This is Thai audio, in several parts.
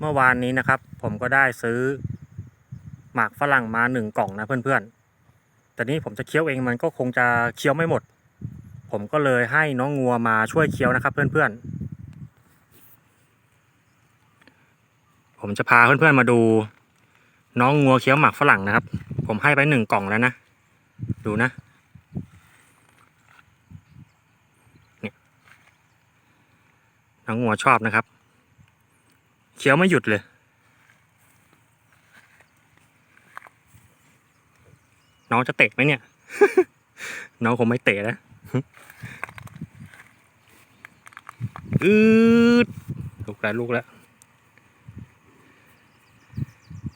เมื่อวานนี้นะครับ ผมก็ได้ซื้อ หมากฝรั่งมาหนึ่งกล่องนะเพื่อนๆ แต่นี้ผมจะเคี้ยวเองมันก็คงจะเคี้ยวไม่หมด ผมก็เลยให้น้องงัวมาช่วยเคี้ยวนะครับ เพื่อนๆ ผมจะพาเพื่อนๆมาดู น้องงัวเคี้ยวหมากฝรั่งนะครับ ผมให้ไปหนึ่งกล่องแล้วนะ ดูนะเนี่ยน้องงัวชอบนะครับ เคี้ยวไม่หยุดเลย น้องจะเตะไหมเนี่ย น้องคงไม่เตะนะอืดลูกแล้วลูกแล้ว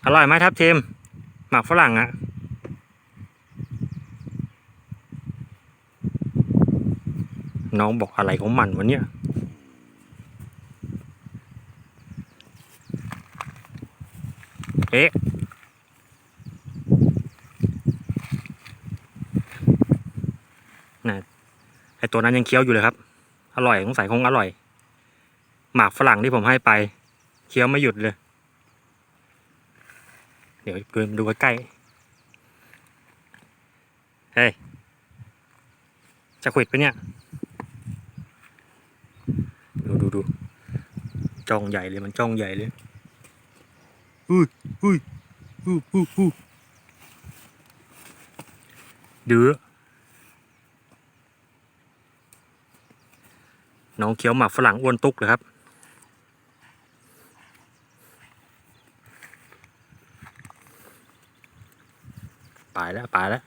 อร่อยไหมทับทิมหมากฝรั่งอะน้องบอกอะไรของมันวะเนี่ย เอ๊ะน่ะไอตัวนั้นยังเคี้ยวอยู่เลยครับ อร่อยสงสัยคงอร่อย หมากฝรั่งที่ผมให้ไป เคี้ยวไม่หยุดเลย เดี๋ยวเดินดูใกล้ๆเฮ้ย จะขวิดปะเนี่ย ดูดูดูจ้องใหญ่เลยมันจ้องใหญ่เลย อุ้ยอุ้ยอู้อู้อู้ดื้อน้องเขียวหมากฝรั่งอ้วนตุกเลยครับ ไปแล้วไปแล้ว